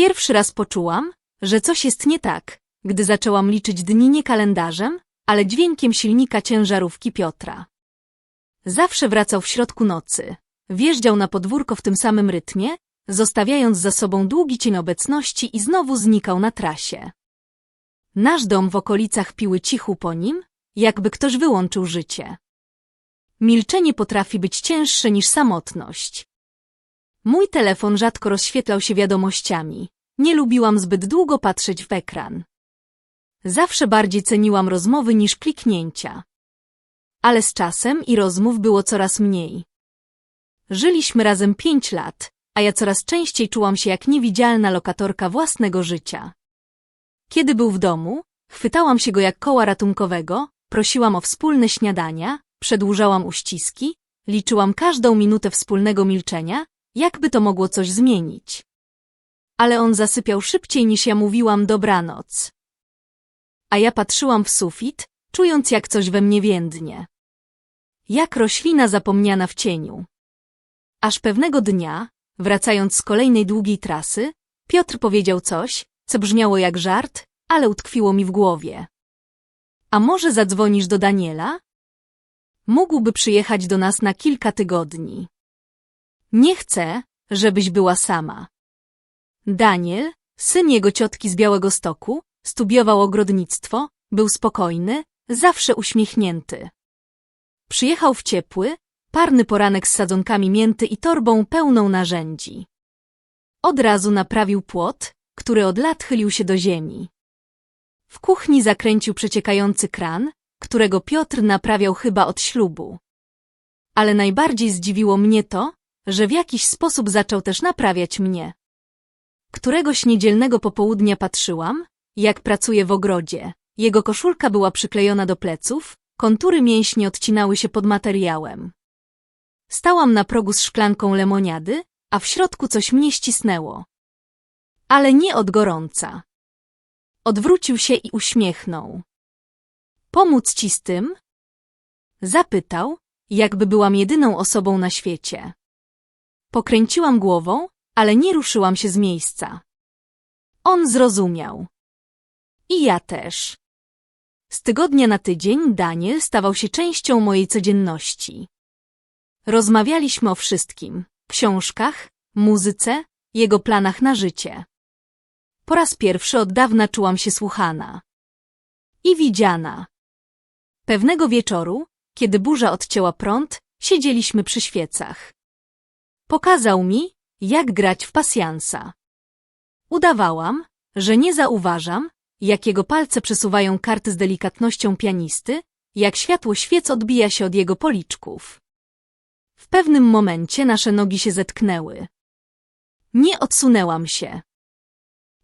Pierwszy raz poczułam, że coś jest nie tak, gdy zaczęłam liczyć dni nie kalendarzem, ale dźwiękiem silnika ciężarówki Piotra. Zawsze wracał w środku nocy. Wjeżdżał na podwórko w tym samym rytmie, zostawiając za sobą długi cień obecności i znowu znikał na trasie. Nasz dom w okolicach piły cichu po nim, jakby ktoś wyłączył życie. Milczenie potrafi być cięższe niż samotność. Mój telefon rzadko rozświetlał się wiadomościami. Nie lubiłam zbyt długo patrzeć w ekran. Zawsze bardziej ceniłam rozmowy niż kliknięcia. Ale z czasem i rozmów było coraz mniej. Żyliśmy razem pięć lat, a ja coraz częściej czułam się jak niewidzialna lokatorka własnego życia. Kiedy był w domu, chwytałam się go jak koła ratunkowego, prosiłam o wspólne śniadania, przedłużałam uściski, liczyłam każdą minutę wspólnego milczenia, jakby to mogło coś zmienić. Ale on zasypiał szybciej niż ja mówiłam dobranoc. A ja patrzyłam w sufit, czując jak coś we mnie więdnie. Jak roślina zapomniana w cieniu. Aż pewnego dnia, wracając z kolejnej długiej trasy, Piotr powiedział coś, co brzmiało jak żart, ale utkwiło mi w głowie. A może zadzwonisz do Daniela? Mógłby przyjechać do nas na kilka tygodni. Nie chcę, żebyś była sama. Daniel, syn jego ciotki z Białego Stoku, studiował ogrodnictwo, był spokojny, zawsze uśmiechnięty. Przyjechał w ciepły, parny poranek z sadzonkami mięty i torbą pełną narzędzi. Od razu naprawił płot, który od lat chylił się do ziemi. W kuchni zakręcił przeciekający kran, którego Piotr naprawiał chyba od ślubu. Ale najbardziej zdziwiło mnie to, że w jakiś sposób zaczął też naprawiać mnie. Któregoś niedzielnego popołudnia patrzyłam, jak pracuje w ogrodzie. Jego koszulka była przyklejona do pleców, kontury mięśni odcinały się pod materiałem. Stałam na progu z szklanką lemoniady, a w środku coś mnie ścisnęło. Ale nie od gorąca. Odwrócił się i uśmiechnął. Pomóc ci z tym? Zapytał, jakby byłam jedyną osobą na świecie. Pokręciłam głową, ale nie ruszyłam się z miejsca. On zrozumiał. I ja też. Z tygodnia na tydzień Daniel stawał się częścią mojej codzienności. Rozmawialiśmy o wszystkim. Książkach, muzyce, jego planach na życie. Po raz pierwszy od dawna czułam się słuchana. I widziana. Pewnego wieczoru, kiedy burza odcięła prąd, siedzieliśmy przy świecach. Pokazał mi, jak grać w pasjansa. Udawałam, że nie zauważam, jak jego palce przesuwają karty z delikatnością pianisty, jak światło świec odbija się od jego policzków. W pewnym momencie nasze nogi się zetknęły. Nie odsunęłam się.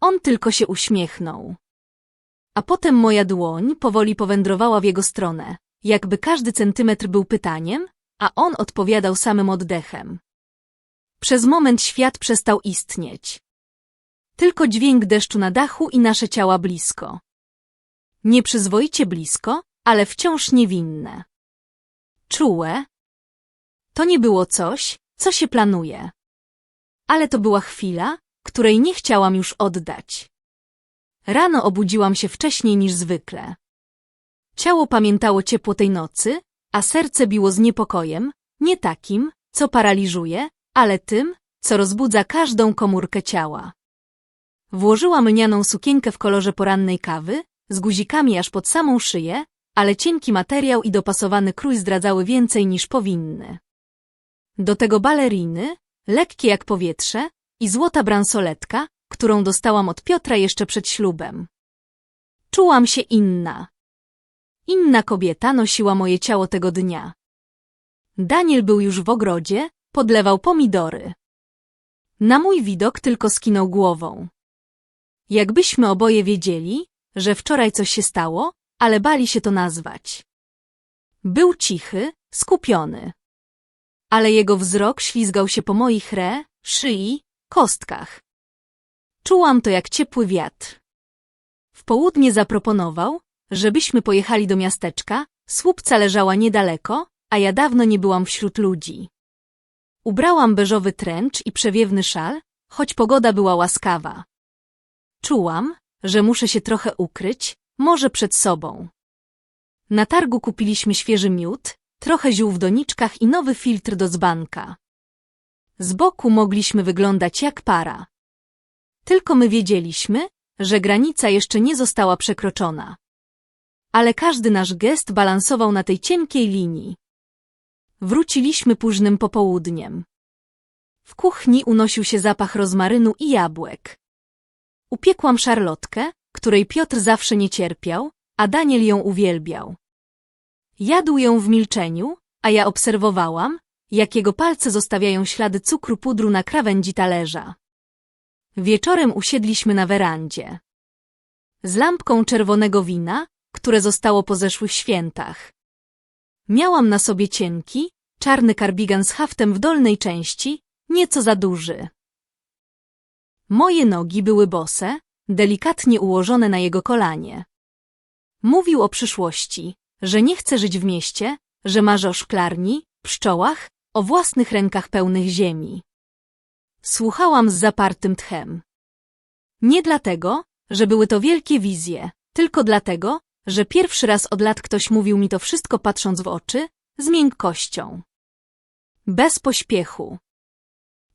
On tylko się uśmiechnął. A potem moja dłoń powoli powędrowała w jego stronę, jakby każdy centymetr był pytaniem, a on odpowiadał samym oddechem. Przez moment świat przestał istnieć. Tylko dźwięk deszczu na dachu i nasze ciała blisko. Nieprzyzwoicie blisko, ale wciąż niewinne. Czułe. To nie było coś, co się planuje. Ale to była chwila, której nie chciałam już oddać. Rano obudziłam się wcześniej niż zwykle. Ciało pamiętało ciepło tej nocy, a serce biło z niepokojem, nie takim, co paraliżuje, ale tym, co rozbudza każdą komórkę ciała. Włożyłam lnianą sukienkę w kolorze porannej kawy, z guzikami aż pod samą szyję, ale cienki materiał i dopasowany krój zdradzały więcej niż powinny. Do tego baleriny, lekkie jak powietrze i złota bransoletka, którą dostałam od Piotra jeszcze przed ślubem. Czułam się inna. Inna kobieta nosiła moje ciało tego dnia. Daniel był już w ogrodzie, podlewał pomidory. Na mój widok tylko skinął głową. Jakbyśmy oboje wiedzieli, że wczoraj coś się stało, ale bali się to nazwać. Był cichy, skupiony. Ale jego wzrok ślizgał się po moich re, szyi, kostkach. Czułam to jak ciepły wiatr. W południe zaproponował, żebyśmy pojechali do miasteczka, słupca leżała niedaleko, a ja dawno nie byłam wśród ludzi. Ubrałam beżowy tręcz i przewiewny szal, choć pogoda była łaskawa. Czułam, że muszę się trochę ukryć, może przed sobą. Na targu kupiliśmy świeży miód, trochę ziół w doniczkach i nowy filtr do dzbanka. Z boku mogliśmy wyglądać jak para. Tylko my wiedzieliśmy, że granica jeszcze nie została przekroczona. Ale każdy nasz gest balansował na tej cienkiej linii. Wróciliśmy późnym popołudniem. W kuchni unosił się zapach rozmarynu i jabłek. Upiekłam szarlotkę, której Piotr zawsze nie cierpiał, a Daniel ją uwielbiał. Jadł ją w milczeniu, a ja obserwowałam, jak jego palce zostawiają ślady cukru pudru na krawędzi talerza. Wieczorem usiedliśmy na werandzie. Z lampką czerwonego wina, które zostało po zeszłych świętach. Miałam na sobie cienki, czarny karbigan z haftem w dolnej części, nieco za duży. Moje nogi były bose, delikatnie ułożone na jego kolanie. Mówił o przyszłości, że nie chce żyć w mieście, że marzy o szklarni, pszczołach, o własnych rękach pełnych ziemi. Słuchałam z zapartym tchem. Nie dlatego, że były to wielkie wizje, tylko dlatego, że pierwszy raz od lat ktoś mówił mi to wszystko patrząc w oczy, z miękkością. Bez pośpiechu.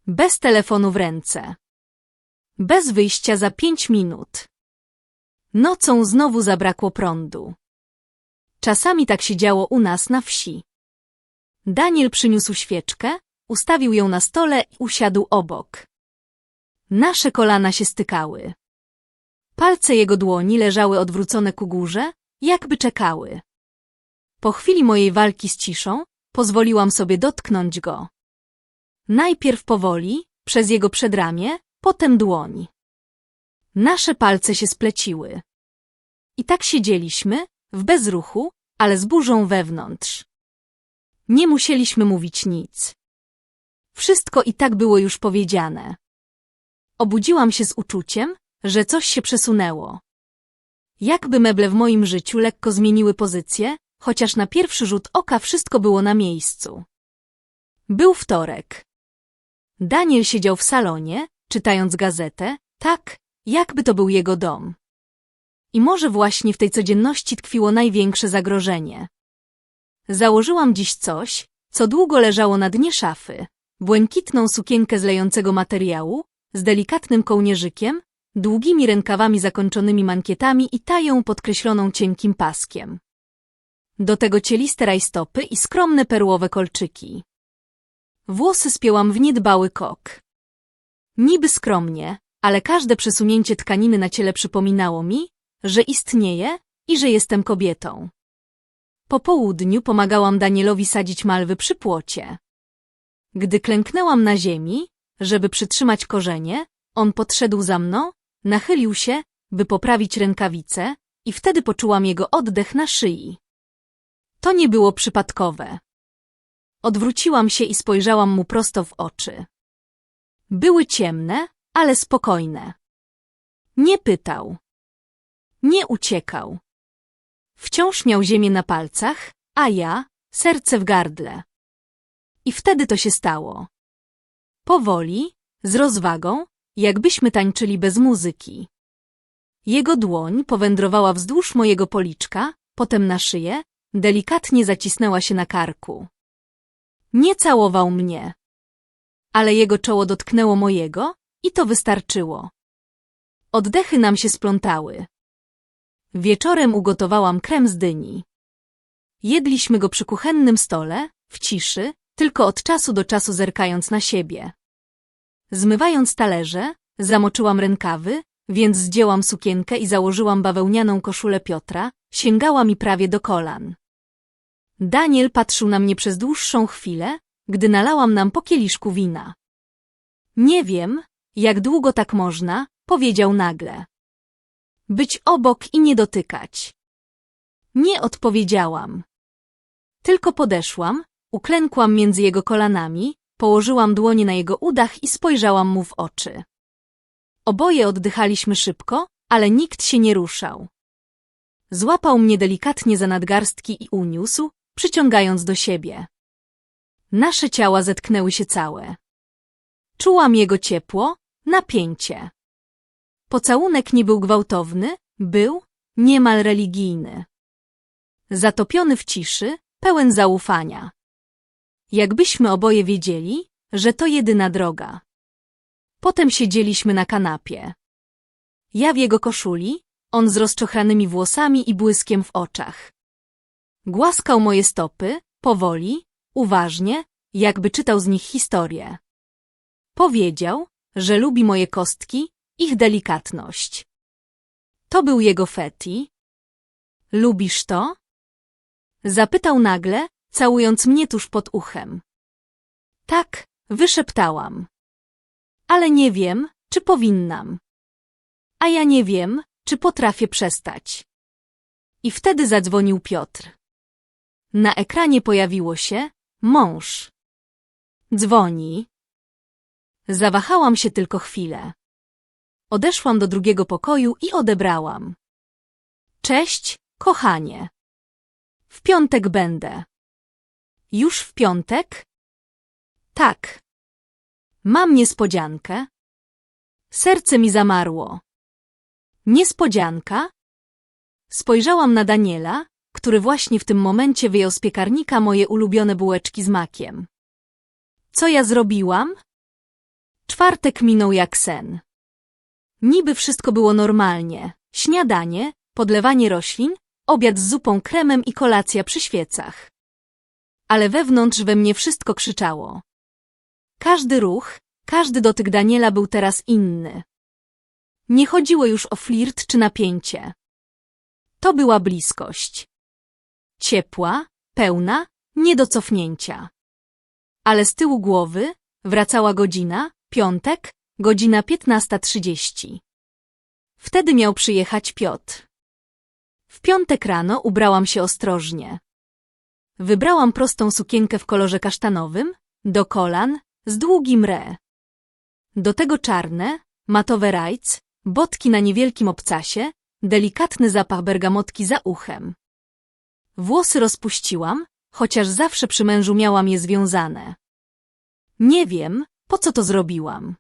Bez telefonu w ręce. Bez wyjścia za pięć minut. Nocą znowu zabrakło prądu. Czasami tak się działo u nas na wsi. Daniel przyniósł świeczkę, ustawił ją na stole i usiadł obok. Nasze kolana się stykały. Palce jego dłoni leżały odwrócone ku górze, jakby czekały. Po chwili mojej walki z ciszą, pozwoliłam sobie dotknąć go. Najpierw powoli, przez jego przedramię, potem dłoń. Nasze palce się spleciły. I tak siedzieliśmy, w bezruchu, ale z burzą wewnątrz. Nie musieliśmy mówić nic. Wszystko i tak było już powiedziane. Obudziłam się z uczuciem, że coś się przesunęło. Jakby meble w moim życiu lekko zmieniły pozycję, chociaż na pierwszy rzut oka wszystko było na miejscu. Był wtorek. Daniel siedział w salonie, czytając gazetę, tak, jakby to był jego dom. I może właśnie w tej codzienności tkwiło największe zagrożenie. Założyłam dziś coś, co długo leżało na dnie szafy. Błękitną sukienkę z lejącego materiału, z delikatnym kołnierzykiem, długimi rękawami zakończonymi mankietami i tają podkreśloną cienkim paskiem. Do tego cieliste rajstopy i skromne perłowe kolczyki. Włosy spięłam w niedbały kok. Niby skromnie, ale każde przesunięcie tkaniny na ciele przypominało mi, że istnieję i że jestem kobietą. Po południu pomagałam Danielowi sadzić malwy przy płocie. Gdy klęknęłam na ziemi, żeby przytrzymać korzenie, on podszedł za mną, nachylił się, by poprawić rękawice i wtedy poczułam jego oddech na szyi. To nie było przypadkowe. Odwróciłam się i spojrzałam mu prosto w oczy. Były ciemne, ale spokojne. Nie pytał. Nie uciekał. Wciąż miał ziemię na palcach, a ja serce w gardle. I wtedy to się stało. Powoli, z rozwagą, jakbyśmy tańczyli bez muzyki. Jego dłoń powędrowała wzdłuż mojego policzka, potem na szyję, delikatnie zacisnęła się na karku. Nie całował mnie. Ale jego czoło dotknęło mojego i to wystarczyło. Oddechy nam się splątały. Wieczorem ugotowałam krem z dyni. Jedliśmy go przy kuchennym stole, w ciszy, tylko od czasu do czasu zerkając na siebie. Zmywając talerze, zamoczyłam rękawy, więc zdjęłam sukienkę i założyłam bawełnianą koszulę Piotra, sięgała mi prawie do kolan. Daniel patrzył na mnie przez dłuższą chwilę, gdy nalałam nam po kieliszku wina. Nie wiem, jak długo tak można, powiedział nagle. Być obok i nie dotykać. Nie odpowiedziałam. Tylko podeszłam, uklękłam między jego kolanami, położyłam dłonie na jego udach i spojrzałam mu w oczy. Oboje oddychaliśmy szybko, ale nikt się nie ruszał. Złapał mnie delikatnie za nadgarstki i uniósł, przyciągając do siebie. Nasze ciała zetknęły się całe. Czułam jego ciepło, napięcie. Pocałunek nie był gwałtowny, był niemal religijny. Zatopiony w ciszy, pełen zaufania. Jakbyśmy oboje wiedzieli, że to jedyna droga. Potem siedzieliśmy na kanapie. Ja w jego koszuli, on z rozczochranymi włosami i błyskiem w oczach. Głaskał moje stopy, powoli, uważnie, jakby czytał z nich historię. Powiedział, że lubi moje kostki, ich delikatność. To był jego feti. Lubisz to? Zapytał nagle, całując mnie tuż pod uchem. Tak, wyszeptałam. Ale nie wiem, czy powinnam. A ja nie wiem, czy potrafię przestać. I wtedy zadzwonił Piotr. Na ekranie pojawiło się mąż. Dzwoni. Zawahałam się tylko chwilę. Odeszłam do drugiego pokoju i odebrałam. Cześć, kochanie. W piątek będę. Już w piątek? Tak. Mam niespodziankę. Serce mi zamarło. Niespodzianka? Spojrzałam na Daniela, który właśnie w tym momencie wyjął z piekarnika moje ulubione bułeczki z makiem. Co ja zrobiłam? Czwartek minął jak sen. Niby wszystko było normalnie. Śniadanie, podlewanie roślin, obiad z zupą kremem i kolacja przy świecach. Ale wewnątrz we mnie wszystko krzyczało. Każdy ruch, każdy dotyk Daniela był teraz inny. Nie chodziło już o flirt czy napięcie. To była bliskość. Ciepła, pełna, nie do cofnięcia. Ale z tyłu głowy wracała godzina, piątek, godzina 15.30. Wtedy miał przyjechać Piotr. W piątek rano ubrałam się ostrożnie. Wybrałam prostą sukienkę w kolorze kasztanowym, do kolan, z długim re. Do tego czarne, matowe rajc, botki na niewielkim obcasie, delikatny zapach bergamotki za uchem. Włosy rozpuściłam, chociaż zawsze przy mężu miałam je związane. Nie wiem, po co to zrobiłam.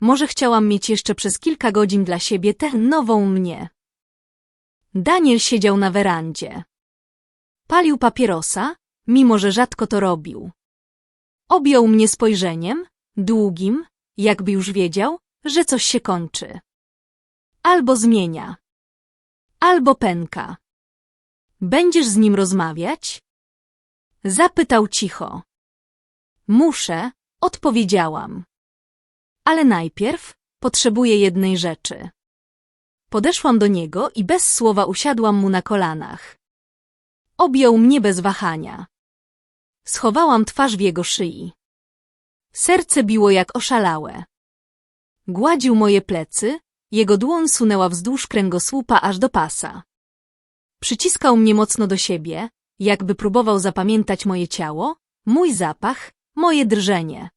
Może chciałam mieć jeszcze przez kilka godzin dla siebie tę nową mnie. Daniel siedział na werandzie. Palił papierosa, mimo że rzadko to robił. Objął mnie spojrzeniem, długim, jakby już wiedział, że coś się kończy. Albo zmienia. Albo pęka. Będziesz z nim rozmawiać? Zapytał cicho. Muszę, odpowiedziałam. Ale najpierw potrzebuję jednej rzeczy. Podeszłam do niego i bez słowa usiadłam mu na kolanach. Objął mnie bez wahania. Schowałam twarz w jego szyi. Serce biło jak oszalałe. Gładził moje plecy, jego dłoń sunęła wzdłuż kręgosłupa aż do pasa. Przyciskał mnie mocno do siebie, jakby próbował zapamiętać moje ciało, mój zapach, moje drżenie.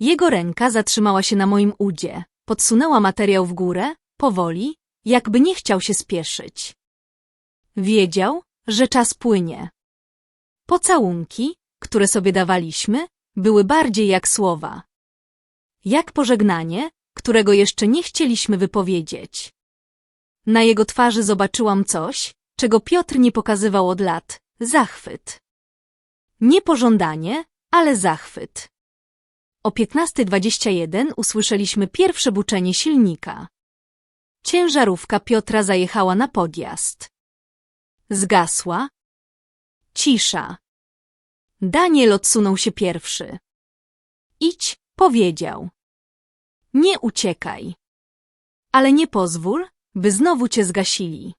Jego ręka zatrzymała się na moim udzie, podsunęła materiał w górę, powoli, jakby nie chciał się spieszyć. Wiedział, że czas płynie. Pocałunki, które sobie dawaliśmy, były bardziej jak słowa. Jak pożegnanie, którego jeszcze nie chcieliśmy wypowiedzieć. Na jego twarzy zobaczyłam coś, czego Piotr nie pokazywał od lat. Zachwyt. Nie pożądanie, ale zachwyt. O 15.21 usłyszeliśmy pierwsze buczenie silnika. Ciężarówka Piotra zajechała na podjazd. Zgasła. Cisza. Daniel odsunął się pierwszy. Idź, powiedział. Nie uciekaj. Ale nie pozwól, by znowu cię zgasili.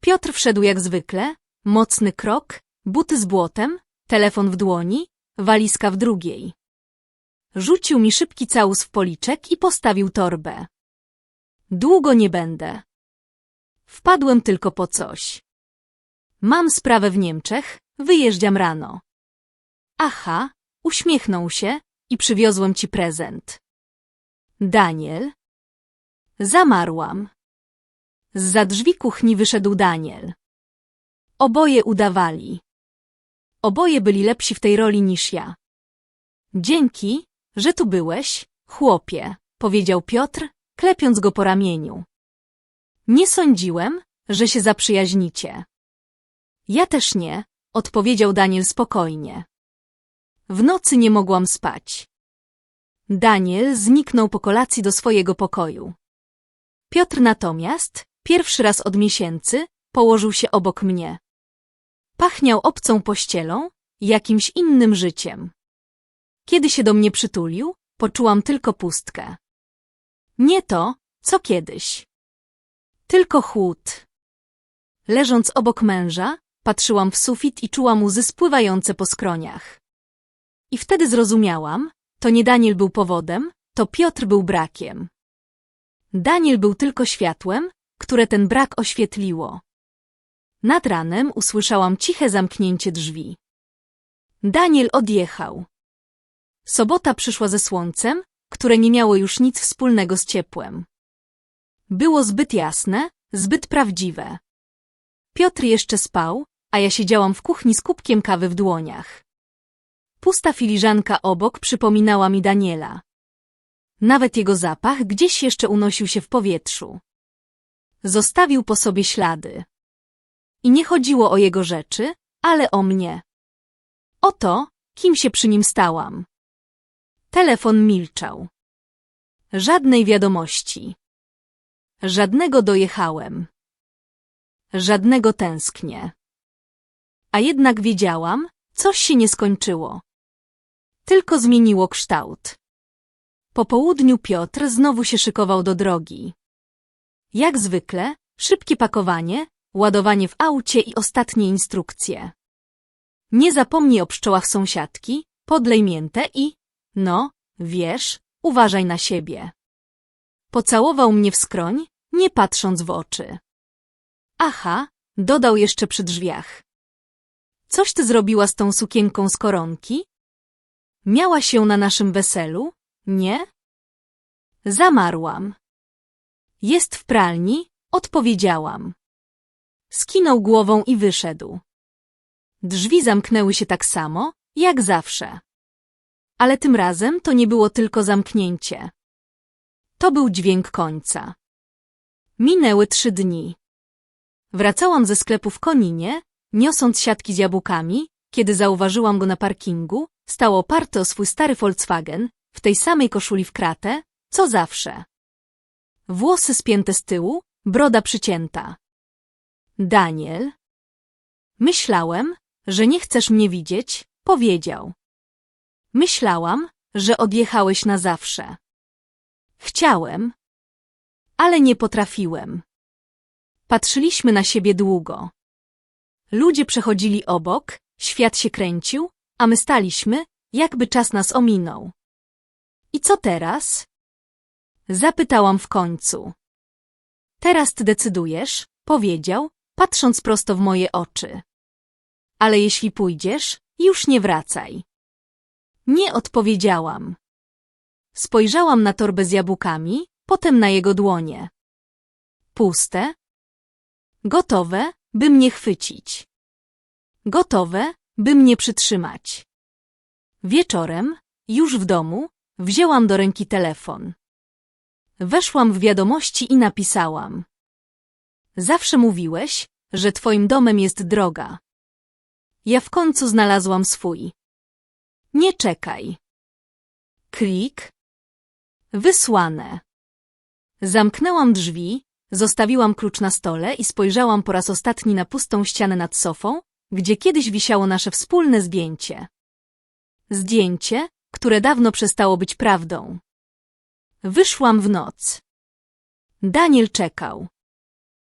Piotr wszedł jak zwykle, mocny krok, buty z błotem, telefon w dłoni, walizka w drugiej. Rzucił mi szybki całus w policzek i postawił torbę. Długo nie będę. Wpadłem tylko po coś. Mam sprawę w Niemczech, wyjeżdżam rano. Aha, uśmiechnął się i przywiozłem ci prezent. Daniel. Zamarłam. Z drzwi kuchni wyszedł Daniel. Oboje udawali. Oboje byli lepsi w tej roli niż ja. Dzięki, że tu byłeś, chłopie, powiedział Piotr, klepiąc go po ramieniu. Nie sądziłem, że się zaprzyjaźnicie. Ja też nie, odpowiedział Daniel spokojnie. W nocy nie mogłam spać. Daniel zniknął po kolacji do swojego pokoju. Piotr natomiast, pierwszy raz od miesięcy, położył się obok mnie. Pachniał obcą pościelą, jakimś innym życiem. Kiedy się do mnie przytulił, poczułam tylko pustkę. Nie to, co kiedyś. Tylko chłód. Leżąc obok męża, patrzyłam w sufit i czułam łzy spływające po skroniach. I wtedy zrozumiałam, to nie Daniel był powodem, to Piotr był brakiem. Daniel był tylko światłem, które ten brak oświetliło. Nad ranem usłyszałam ciche zamknięcie drzwi. Daniel odjechał. Sobota przyszła ze słońcem, które nie miało już nic wspólnego z ciepłem. Było zbyt jasne, zbyt prawdziwe. Piotr jeszcze spał, a ja siedziałam w kuchni z kubkiem kawy w dłoniach. Pusta filiżanka obok przypominała mi Daniela. Nawet jego zapach gdzieś jeszcze unosił się w powietrzu. Zostawił po sobie ślady. I nie chodziło o jego rzeczy, ale o mnie. O to, kim się przy nim stałam. Telefon milczał. Żadnej wiadomości. Żadnego dojechałem. Żadnego tęsknię. A jednak wiedziałam, coś się nie skończyło. Tylko zmieniło kształt. Po południu Piotr znowu się szykował do drogi. Jak zwykle, szybkie pakowanie, ładowanie w aucie i ostatnie instrukcje. Nie zapomnij o pszczołach sąsiadki, podlej miętę i, no, wiesz, uważaj na siebie. Pocałował mnie w skroń, nie patrząc w oczy. Aha, dodał jeszcze przy drzwiach. Coś ty zrobiła z tą sukienką z koronki? Miałaś ją na naszym weselu, nie? Zamarłam. Jest w pralni, odpowiedziałam. Skinął głową i wyszedł. Drzwi zamknęły się tak samo, jak zawsze. Ale tym razem to nie było tylko zamknięcie. To był dźwięk końca. Minęły trzy dni. Wracałam ze sklepu w Koninie, niosąc siatki z jabłkami, kiedy zauważyłam go na parkingu, stał oparty o swój stary Volkswagen, w tej samej koszuli w kratę, co zawsze. Włosy spięte z tyłu, broda przycięta. Daniel. Myślałem, że nie chcesz mnie widzieć, powiedział. Myślałam, że odjechałeś na zawsze. Chciałem, ale nie potrafiłem. Patrzyliśmy na siebie długo. Ludzie przechodzili obok, świat się kręcił, a my staliśmy, jakby czas nas ominął. I co teraz? Zapytałam w końcu. Teraz ty decydujesz, powiedział, patrząc prosto w moje oczy. Ale jeśli pójdziesz, już nie wracaj. Nie odpowiedziałam. Spojrzałam na torbę z jabłkami, potem na jego dłonie. Puste. Gotowe, by mnie chwycić. Gotowe, by mnie przytrzymać. Wieczorem, już w domu, wzięłam do ręki telefon. Weszłam w wiadomości i napisałam. Zawsze mówiłeś, że twoim domem jest droga. Ja w końcu znalazłam swój. Nie czekaj. Klik. Wysłane. Zamknęłam drzwi, zostawiłam klucz na stole i spojrzałam po raz ostatni na pustą ścianę nad sofą, gdzie kiedyś wisiało nasze wspólne zdjęcie. Zdjęcie, które dawno przestało być prawdą. Wyszłam w noc. Daniel czekał.